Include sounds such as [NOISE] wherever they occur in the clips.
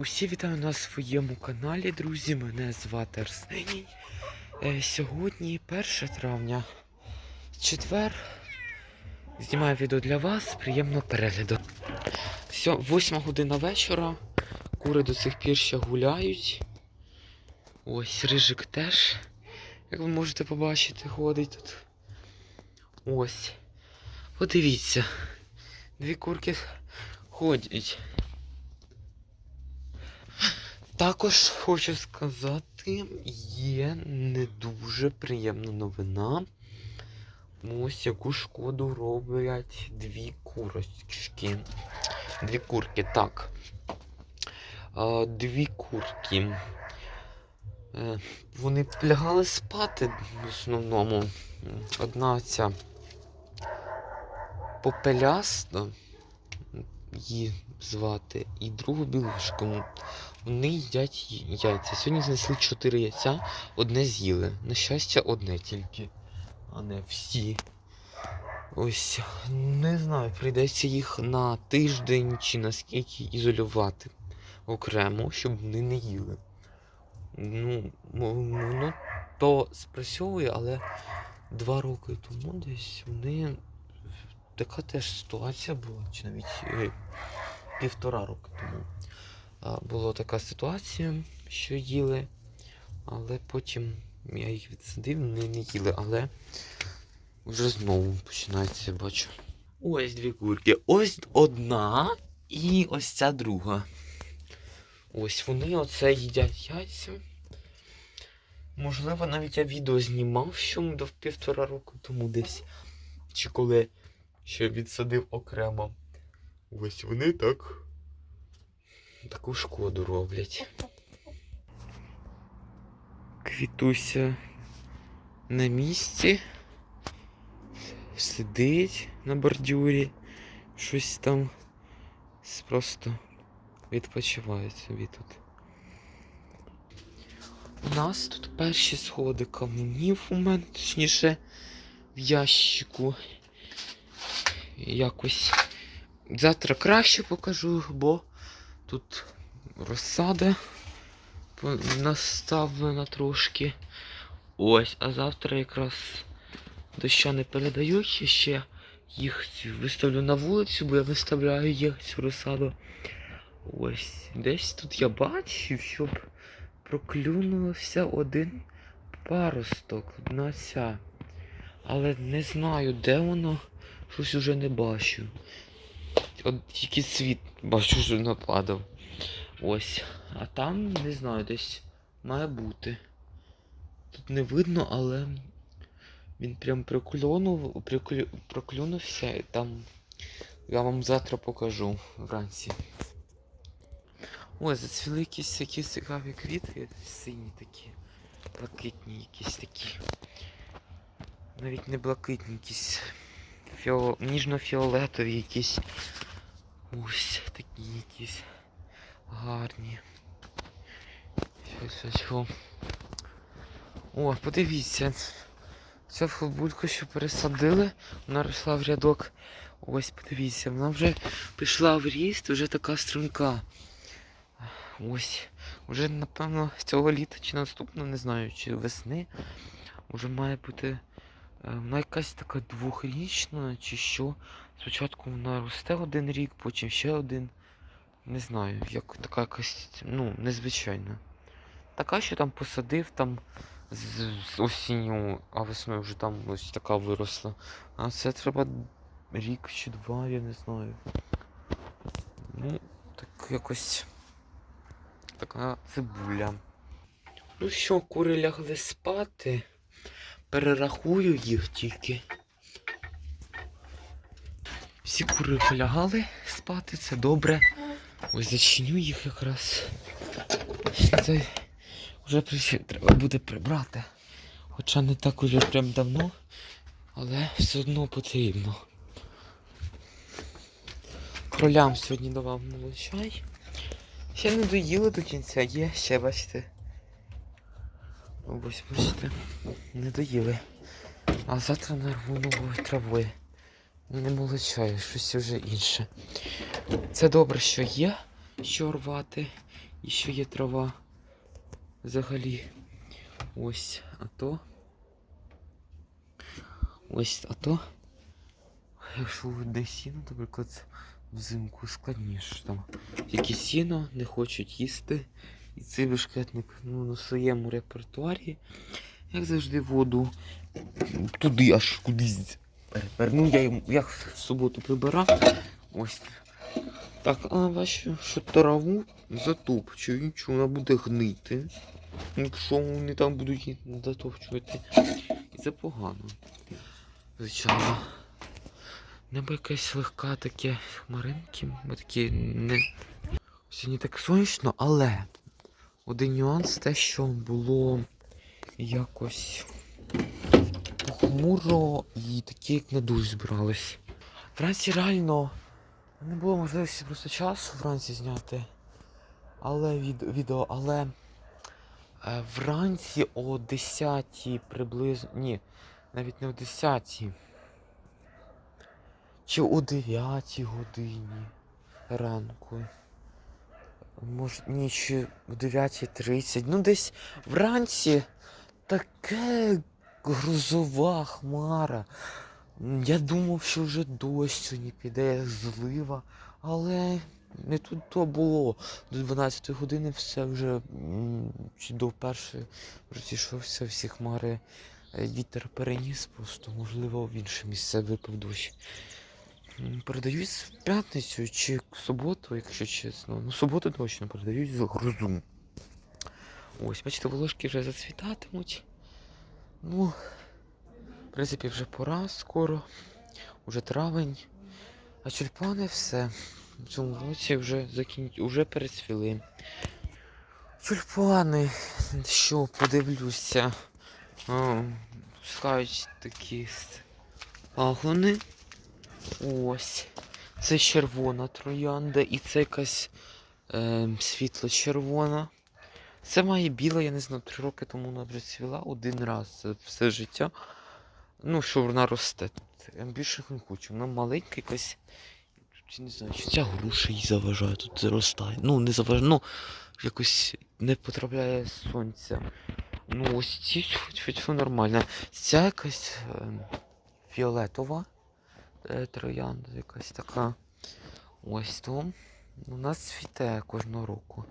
Усі вітаю на своєму каналі, друзі. Мене звати Арсеній. Е, сьогодні 1 травня. Четвер. Знімаю відео для вас. Приємного перегляду. Все, 8 година вечора. Кури до сих пір ще гуляють. Ось рижик теж. Як ви можете побачити, ходить тут. Ось. Подивіться. Дві курки ходять. Також хочу сказати, є не дуже приємна новина. Ось яку шкоду роблять дві курочки. Дві курки, так. Дві курки. Е, Вони лягали спати в основному. Одна ця попеляста, її звати, і другу білушку. Вони їдять яйця. Сьогодні знесли 4 яйця, одне з'їли. На щастя, одне тільки, а не всі. Ось, не знаю, прийдеться їх на тиждень чи наскільки ізолювати окремо, щоб вони не їли. Ну, воно то спрацьовує, але два роки тому десь вони. Така теж ситуація була, чи навіть е, півтора роки тому. Була така ситуація, що їли, але потім я їх відсадив, вони не їли, але вже знову починається, бачу. Ось дві курки. Ось одна і ось ця друга. Ось вони оце їдять яйця. Можливо, навіть я відео знімав, що до півтора року тому десь. Чи коли ще відсадив окремо. Ось вони так таку шкоду роблять. [LAUGHS] Квітуся на місці. Сидить на бордюрі. Щось там просто відпочиває собі тут. У нас тут перші сходи каменів у мене, точніше, в ящику. Якось завтра краще покажу, бо Тут розсада наставлена трошки. Ось, а завтра якраз доща не передають. Ще їх виставлю на вулицю, бо я виставляю їх цю розсаду. Ось, десь тут я бачив, щоб проклюнувся один паросток, одна ця. Але не знаю, де воно, щось уже не бачу. От тільки світ бачу, що нападав. Ось. А там, не знаю, десь має бути. Тут не видно, але він прям проклюнув, проклю, проклюнувся і там. Я вам завтра покажу вранці. Ой, зацвіли якісь такі цікаві квіти, сині такі, блакитні якісь такі. Навіть не блакитні, якісь фіо... ніжно-фіолетові якісь. Ось такі якісь гарні. Щось що. О, подивіться. Ця футбулька, що пересадили, вона росла в рядок. Ось подивіться, вона вже пішла в ріст, вже така струнка. Ось. Вже, напевно, цього літа чи наступного, не знаю, чи весни. Вже має бути. Е, Вона якась така двохрічна, чи що. Спочатку вона росте один рік, потім ще один. Не знаю, як така якась, ну, незвичайна. Така, що там посадив там з, з осінню, а весною вже там ось така виросла. А це треба рік чи два, я не знаю. Ну, так якось така цибуля. Ну що, кури лягли спати. Перерахую їх тільки. Всі кури полягали спати, це добре. Ось зачиню їх якраз. Це вже треба буде прибрати. Хоча не так уже прям давно, але все одно потрібно. Кролям сьогодні давав молочай. Ще не доїли до кінця, є ще, бачите. Ось, бачите, не доїли. А завтра нарву нової трави. Не молочаю, щось вже інше. Це добре, що є що рвати. І ще є трава. Взагалі. Ось, а то. Ось, а то. Якщо де сіно, наприклад, взимку складніше там. Тільки сіно не хочуть їсти. І цей бешкетник ну, на своєму репертуарі, як завжди, воду туди аж кудись перевернув. Ну, я, я в суботу прибирав. Ось. Так, а бачу, що траву затопчую, що вона буде гнити. Якщо вони там будуть її затопчувати. І це погано. Звичайно. Небо якесь легка таке хмаринки. Ми такі не. Сьогодні так сонячно, але один нюанс те, що було якось похмуро і такі, як на душ збирались. Вранці реально не було можливості просто часу вранці зняти. Але від, відео, але е, вранці о 10 приблизно. Ні, навіть не о 10. Чи о 9 годині ранку. Може, ні, чи о 9.30. Ну, десь вранці таке грузова хмара. Я думав, що вже дощ сьогодні піде, злива, але не тут то було. До 12 години все вже чи до першої розійшовся всі хмари. Е, Вітер переніс просто, можливо, в інше місце випав дощ. М, Передають в п'ятницю чи в суботу, якщо чесно. Ну, в суботу точно передають з грузу. Ось, бачите, волошки вже зацвітатимуть. Ну, в принципі, вже пора скоро. Уже травень. А тюльпани все. В цьому році вже закін... вже перецвіли. Тюльпани, що подивлюся. Пускають такі пагони. Ось. Це червона троянда і це якась е, світло-червона. Це має біла, я не знаю, три роки тому вона вже цвіла один раз за все життя. Ну, що вона росте. Я більше не хочу. Вона маленька якась. Чи не знаю, чи ця груша їй заважає, тут заростає. Ну, не заважає, ну, якось не потрапляє сонця. Ну, ось ці все нормально. Ця якась е, фіолетова троянда, якась така. Ось то. У нас цвіте кожного року.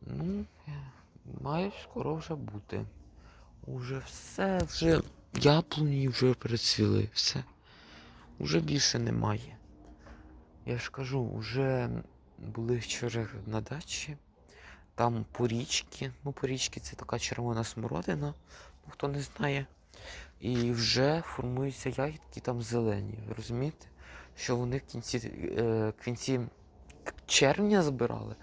Ну, е, має скоро вже бути. Уже все, вже яблуні вже перецвіли, все. Уже більше немає. Я ж кажу, уже були вчора на дачі. Там порічки. Ну, порічки це така червона смородина, ну хто не знає. І вже формуються ягідки там зелені. Ви розумієте? Що вони в кінці, е, кінці червня збирали,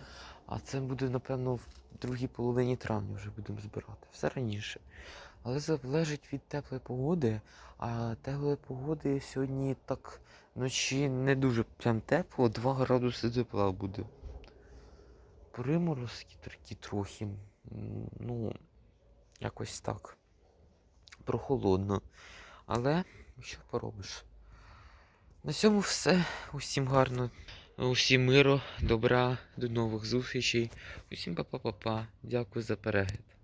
а це буде, напевно, в другій половині травня вже будемо збирати. Все раніше. Але залежить від теплої погоди. А теплої погоди сьогодні так вночі не дуже прям тепло, 2 градуси тепла буде. Приморозки такі трохи. Ну, якось так. Прохолодно. Але що поробиш? На цьому все. Усім гарно. Усім миру, добра, до нових зустрічей. Усім па-па-па-па. Дякую за перегляд.